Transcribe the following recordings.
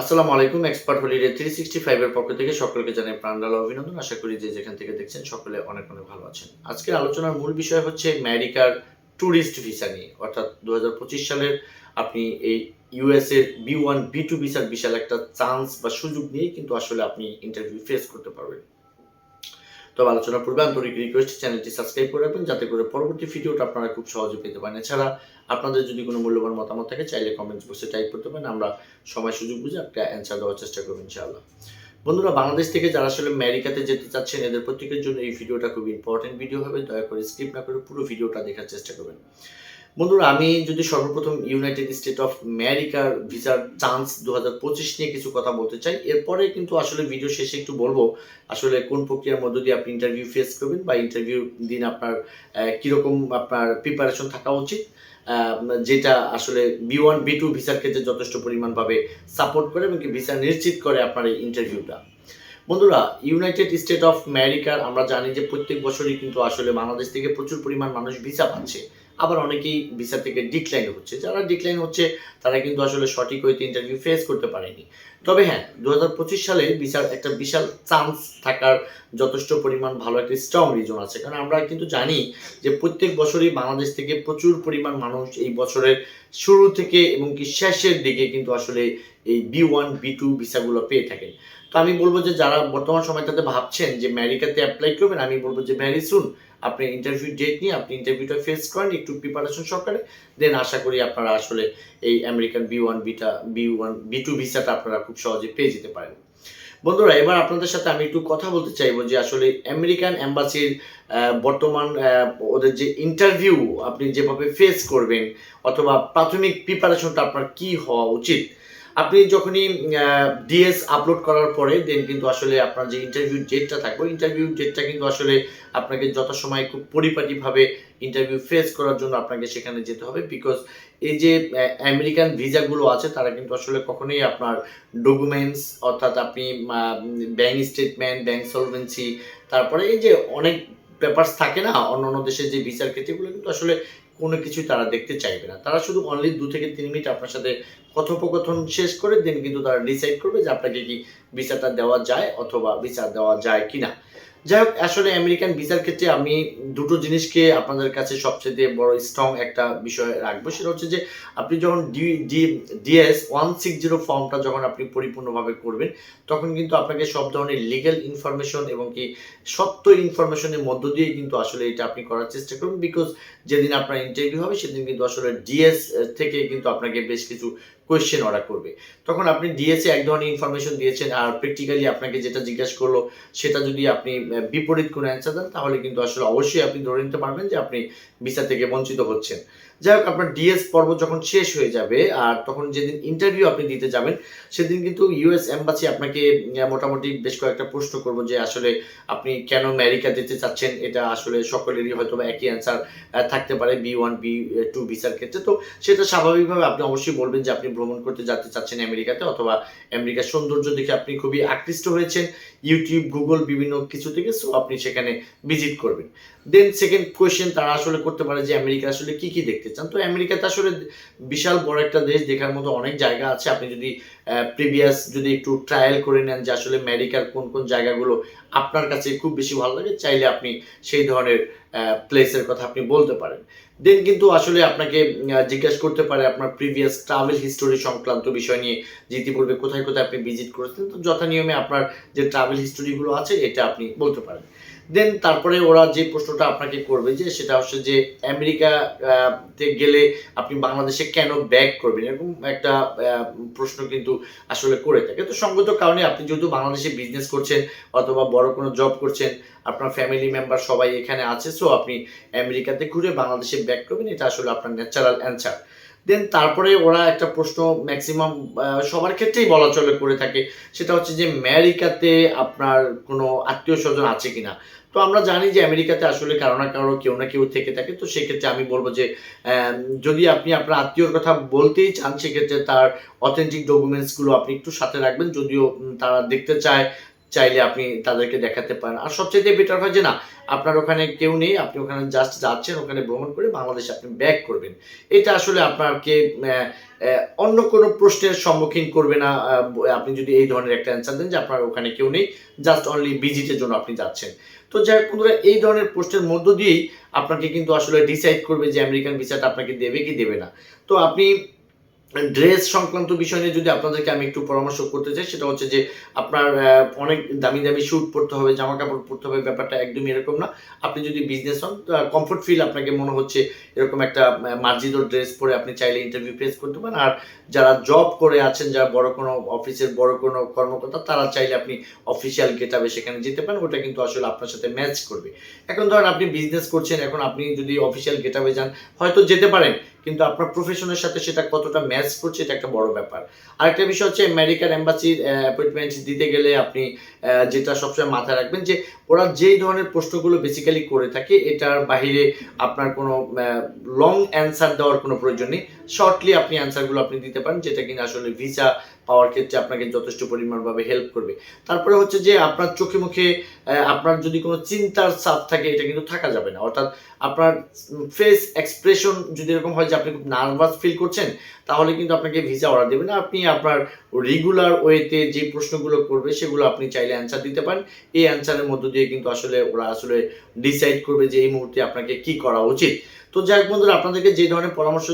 আসসালামু আলাইকুম expert holiday three sixty ফাইভের পক্ষ থেকে সকলকে জানাই প্রাণাল অভিনন্দন। আশা করি যে যেখান থেকে দেখছেন সকলে অনেক অনেক ভালো আছেন। আজকের আলোচনার মূল বিষয় হচ্ছে আমেরিকার ট্যুরিস্ট ভিসা নিয়ে। অর্থাৎ দুহাজার পঁচিশ সালের আপনি এই ইউএস এর বি ওয়ান বি টু ভিসার বিশাল একটা চান্স বা সুযোগ নিয়ে কিন্তু আসলে আপনি ইন্টারভিউ ফেস করতে পারবেন। তবে আলোচনার পূর্বে আন্তরিক রিকোয়েস্ট চ্যানেলটি সাবস্ক্রাইব করে রাখবেন, যাতে করে পরবর্তী ভিডিওটা আপনারা খুব সহজে পেতে পারেন। এছাড়া আপনাদের যদি কোনো মূল্যবান মতামত থাকে, চাইলে কমেন্টস বক্সে টাইপ করতে পারেন। আমরা সময় সুযোগ বুঝে একটা অ্যান্সার দেওয়ার চেষ্টা করবেন ইনশাআল্লাহ। বন্ধুরা, বাংলাদেশ থেকে যারা আসলে আমেরিকাতে যেতে চাচ্ছেন, এদের প্রত্যেকের জন্য এই ভিডিওটা খুব ইম্পর্টেন্ট ভিডিও হবে। দয়া করে স্কিপ না করে পুরো ভিডিওটা দেখার চেষ্টা করবেন। বন্ধুরা, আমি যদি সর্বপ্রথম ইউনাইটেড স্টেট অফ আমেরিকার ভিসার চান্স দু পঁচিশ নিয়ে কিছু কথা বলতে চাই, এরপরে কিন্তু আসলে ভিডিও শেষে একটু বলব, আসলে কোন প্রক্রিয়ার মধ্য দিয়ে আপনি ইন্টারভিউ ফেস করবেন বা ইন্টারভিউ দিন আপনার কীরকম আপনার প্রিপারেশন থাকা উচিত যেটা আসলে বি ওয়ান বি টু ভিসার ক্ষেত্রে যথেষ্ট পরিমাণভাবে সাপোর্ট করে এবং ভিসা নিশ্চিত করে আপনার এই ইন্টারভিউটা বন্ধুরা ইউনাইটেড স্টেট অফ আমেরিকার আমরা জানি যে প্রত্যেক বছরই কিন্তু আসলে বাংলাদেশ থেকে প্রচুর পরিমাণ মানুষ ভিসা পাচ্ছে। আবার অনেকেই ভিসা থেকে ডিক্লাইন হচ্ছে। যারা ডিক্লাইন হচ্ছে, তারা কিন্তু আসলে সঠিক ওই ইন্টারভিউ ফেস করতে পারেনি। তবে হ্যাঁ দু সালে ভিসার একটা বিশাল চান্স থাকার যথেষ্ট পরিমাণ ভালো একটা স্ট্রং রিজন আছে। কারণ আমরা কিন্তু জানি যে প্রত্যেক বছরই বাংলাদেশ থেকে প্রচুর পরিমাণ মানুষ এই বছরের শুরু থেকে এবং কি শেষের দিকে কিন্তু আসলে এই বি ওয়ান বি টু ভিসাগুলো পেয়ে থাকেন। তো আমি বলব যে যারা বর্তমান সময়টাতে ভাবছেন যে আমেরিকাতে অ্যাপ্লাই করবেন, আমি বলব যে ভ্যারি সুন আপনি ইন্টারভিউ ডেট নিয়ে আপনি ইন্টারভিউটা ফেস করেন, একটু প্রিপারেশন সহকারে। দেন আশা করি আপনারা আসলে এই American B one beta B one B two ভিসাটা আপনারা খুব সহজে পেয়ে যেতে পারেন। বন্ধুরা, এবার আপনাদের সাথে আমি একটু কথা বলতে চাইব যে আসলে আমেরিকান অ্যাম্বাসির বর্তমান ওদের যে ইন্টারভিউ আপনি যেভাবে ফেস করবেন অথবা প্রাথমিক প্রিপারেশনটা আপনার কি হওয়া উচিত আপনি যখনই ডিএস আপলোড করার পরে দেন কিন্তু আসলে আপনার যে ইন্টারভিউ ডেটটা থাকবে ইন্টারভিউ ডেটটা কিন্তু আসলে আপনাকে যথাসময়ে খুব পরিপাটিভাবে ইন্টারভিউ ফেস করার জন্য আপনাকে সেখানে যেতে হবে বিকজ এই যে আমেরিকান ভিসাগুলো আছে, তারা কিন্তু আসলে কখনোই আপনার ডকুমেন্টস অর্থাৎ আপনি ব্যাংক স্টেটমেন্ট ব্যাংক সলভেন্সি তারপরে এই যে অনেক পেপারস থাকে না অন্য অন্য দেশের যে ভিসার ক্ষেত্রে, এগুলো কিন্তু আসলে কোনো কিছুই তারা দেখতে চাইবে না। তারা শুধু অনলি দু থেকে তিন মিনিট আপনার সাথে কথোপকথন শেষ করে দেন, কিন্তু তারা ডিসাইড করবে যে আপনাকে কি ভিসাটা দেওয়া যায় অথবা ভিসা দেওয়া যায় কিনা। যাই হোক, আসলে আমেরিকান ভিসার ক্ষেত্রে আমি দুটো জিনিসকে আপনাদের কাছে সবচেয়ে বড় স্ট্রং একটা বিষয় রাখব। সেটা হচ্ছে যে, আপনি যখন D DS one six zero ফর্মটা যখন আপনি পরিপূর্ণভাবে করবেন, তখন কিন্তু আপনাকে সব ধরনের লিগ্যাল ইনফরমেশন এবং কি সত্য ইনফরমেশনের মধ্য দিয়ে কিন্তু আসলে এটা আপনি করার চেষ্টা করুন। বিকজ যেদিন আপনার ইন্টারভিউ হবে, সেদিন কিন্তু আসলে ডিএস থেকে কিন্তু আপনাকে বেশ কিছু কোয়েশ্চেন অর্ডার করবে। তখন আপনি ডিএসএ এক ধরনের ইনফরমেশন দিয়েছেন আর প্র্যাকটিক্যালি আপনাকে যেটা জিজ্ঞাসা করল, সেটা যদি আপনি বিপরীত কোনো অ্যান্সার দেন, তাহলে কিন্তু আসলে অবশ্যই আপনি ধরে নিতে পারবেন যে আপনি ভিসা থেকে বঞ্চিত হচ্ছেন। যাই হোক, আপনার ডিএস পর্ব যখন শেষ হয়ে যাবে, আর তখন যেদিন ইন্টারভিউ আপনি দিতে যাবেন, সেদিন কিন্তু ইউএস এম্বাসি আপনাকে মোটামুটি বেশ কয়েকটা প্রশ্ন করব যে আসলে আপনি কেন আমেরিকা যেতে চাচ্ছেন? এটা আসলে সকলেরই হয়তো বা একই অ্যান্সার থাকতে পারে বি ওয়ান বি টু ভিসার ক্ষেত্রে। তো সেটা স্বাভাবিকভাবে আপনি অবশ্যই বলবেন যে আপনি ভ্রমণ করতে যেতে চাচ্ছেন আমেরিকাতে অথবা আমেরিকার সৌন্দর্য দেখে আপনি খুবই আকৃষ্ট হয়েছেন ইউটিউব গুগল বিভিন্ন কিছু থেকে সো আপনি সেখানে ভিজিট করবেন। দেন সেকেন্ড কোয়েশ্চেন তারা আসলে করতে পারে যে আমেরিকা আসলে কি কি দেখতে চান তো আমেরিকাতে আসলে বিশাল বড় একটা দেশ, দেখার মতো অনেক জায়গা আছে। আপনি যদি প্রিভিয়াস যদি একটু ট্রায়াল করে নেন যে আসলে আমেরিকার কোন কোন জায়গাগুলো আপনার কাছে খুব বেশি ভালো লাগে, চাইলে আপনি সেই ধরনের প্লেসের কথা আপনি বলতে পারেন। দেন কিন্তু আসলে আপনাকে জিজ্ঞাসা করতে পারে আপনার প্রিভিয়াস ট্রাভেল হিস্টোরি সংক্রান্ত বিষয় নিয়ে যে ইতিপূর্বে কোথায় কোথায় আপনি ভিজিট করেছেন। তো যথা নিয়মে আপনার যে ট্রাভেল হিস্টোরিগুলো আছে, এটা আপনি বলতে পারেন। দেন তারপরে ওরা যে প্রশ্নটা আপনাকে করবে যে সেটা হচ্ছে যে আমেরিকা তে গেলে আপনি বাংলাদেশে কেন ব্যাক করবেন? এরকম একটা প্রশ্ন কিন্তু আসলে করে থাকে। তো সঙ্গত কারণে আপনি যেহেতু বাংলাদেশে বিজনেস করছেন অথবা বড় কোনো জব করছেন, আপনার ফ্যামিলি মেম্বার সবাই এখানে আছে সো আপনি আমেরিকাতে ঘুরে বাংলাদেশে ব্যাক করবেন, এটা আসলে আপনার ন্যাচারাল অ্যান্সার দেন তারপরে ওরা একটা প্রশ্ন ম্যাক্সিমাম সবার ক্ষেত্রেই বলা চলে করে থাকে। সেটা হচ্ছে যে আমেরিকাতে আপনার কোনো আত্মীয় স্বজন আছে কিনা? তো আমরা জানি যে আমেরিকাতে আসলে কারও না কারও কেউ না কেউ থেকে থাকে। তো সেক্ষেত্রে আমি বলব যে যদি আপনি আপনার আত্মীয়র কথা বলতেই চান, সেক্ষেত্রে তার অথেন্টিক ডকুমেন্টসগুলো আপনি একটু সাথে রাখবেন। যদিও তারা দেখতে চায় চাইলে আপনি তাদেরকে দেখাতে পারেন। আর সবচেয়ে বেটার হয় যে না, আপনার ওখানে কেউ নেই, আপনি ওখানে জাস্ট যাচ্ছেন, ওখানে ভ্রমণ করে বাংলাদেশে আপনি ব্যাক করবেন। এটা আসলে আপনাকে অন্য কোনো প্রশ্নের সম্মুখীন করবে না। আপনি যদি এই ধরনের একটা অ্যান্সার দেন যে আপনার ওখানে কেউ নেই জাস্ট অনলি ভিজিটের জন্য আপনি যাচ্ছেন। তো যাই হোক বন্ধুরা, এই ধরনের প্রশ্নের মধ্য দিয়েই আপনাকে কিন্তু আসলে ডিসাইড করবে যে আমেরিকান ভিসাটা আপনাকে দেবে কি দেবে না। তো আপনি ড্রেস সংক্রান্ত বিষয় নিয়ে যদি আপনাদেরকে আমি একটু পরামর্শ করতে চাই, সেটা হচ্ছে যে আপনার অনেক দামি দামি স্যুট পরতে হবে, জামা কাপড় পরতে হবে, ব্যাপারটা একদমই এরকম না। আপনি যদি বিজনেস হন কমফোর্ট ফিল আপনাকে মনে হচ্ছে এরকম একটা মার্জিত ড্রেস পরে আপনি চাইলে ইন্টারভিউ ফেস করতে পারেন। আর যারা জব করে আছেন, যারা বড় কোনো অফিসের বড় কোনো কর্মকর্তা, তারা চাইলে আপনি অফিসিয়াল গেটাবে সেখানে যেতে পারেন। ওটা কিন্তু আসলে আপনার সাথে ম্যাচ করবে। এখন ধরেন আপনি বিজনেস করছেন, এখন আপনি যদি অফিসিয়াল গেটাবে যান, হয়তো যেতে পারেন। কিন্তু আপনার প্রফেশনের সাথে সেটা কতটা ম্যাচ করছে, এটা একটা বড় ব্যাপার। আরেকটা বিষয় হচ্ছে আমেরিকান এম্বাসির অ্যাপয়েন্টমেন্ট দিতে গেলে আপনি যেটা সবসময় মাথায় রাখবেন যে ওরা যেই ধরনের প্রশ্নগুলো বেসিক্যালি করে থাকে, এটার বাহিরে আপনার কোনো লং অ্যান্সার দেওয়ার কোনো প্রয়োজন নেই। শর্টলি আপনি অ্যান্সারগুলো আপনি দিতে পারেন, যেটা কিনা আসলে ভিসা পাওয়ার ক্ষেত্রে আপনাকে যথেষ্ট পরিমাণভাবে হেল্প করবে। তারপরে হচ্ছে যে আপনার চোখে মুখে আপনার যদি কোনো চিন্তার চাপ থাকে, এটা কিন্তু থাকা যাবে না। অর্থাৎ আপনার ফেস এক্সপ্রেশন যদি এরকম হয় যে আপনি খুব নার্ভাস ফিল করছেন, তাহলে কিন্তু আপনাকে ভিসা অর্ডার দেবে না। আপনি আপনার রেগুলার ওয়েতে যে প্রশ্নগুলো করবে, সেগুলো আপনি চাইলে অ্যান্সার দিতে পারেন। এই অ্যান্সারের মধ্য দিয়ে কিন্তু আসলে ওরা আসলে ডিসাইড করবে যে এই মুহূর্তে আপনাকে কি করা উচিত। তো যাই বন্ধুরা, আপনাদেরকে যে ধরনের পরামর্শ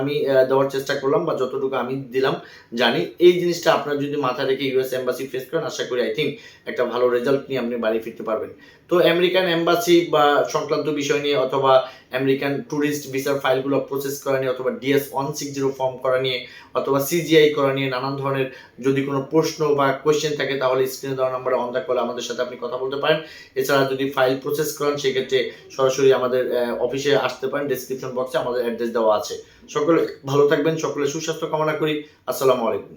আমি দেওয়ার চেষ্টা করলাম বা যতটুকু আমি দিলাম, জানি। এই জিনিসটা আপনার যদি মাথায় রেখে ইউএস এম্বাসি ফেস করেন, আশা করি আই থিঙ্ক একটা ভালো রেজাল্ট নিয়ে আপনি বাড়ি ফিরতে পারবেন। তো আমেরিকান এম্বাসি বা সংক্রান্ত বিষয় নিয়ে অথবা আমেরিকান ট্যুরিস্ট ভিসার ফাইলগুলো প্রসেস করা নিয়ে অথবা DS one six zero form করা নিয়ে অথবা সিজিআই করা নিয়ে নানান ধরনের যদি কোনো প্রশ্ন বা কোয়েশ্চেন থাকে, তাহলে স্ক্রিনে দেওয়া নাম্বারে অন দ্য কলে আমাদের সাথে আপনি কথা বলতে পারেন। এছাড়া যদি ফাইল প্রসেস করেন, সেক্ষেত্রে সরাসরি আমাদের অফিসে আসতে পারেন। ডেসক্রিপশন বক্সে আমাদের অ্যাড্রেস দেওয়া আছে। সকলে ভালো থাকবেন, সকলে সুস্বাস্থ্য কামনা করি। আসসালামু আলাইকুম।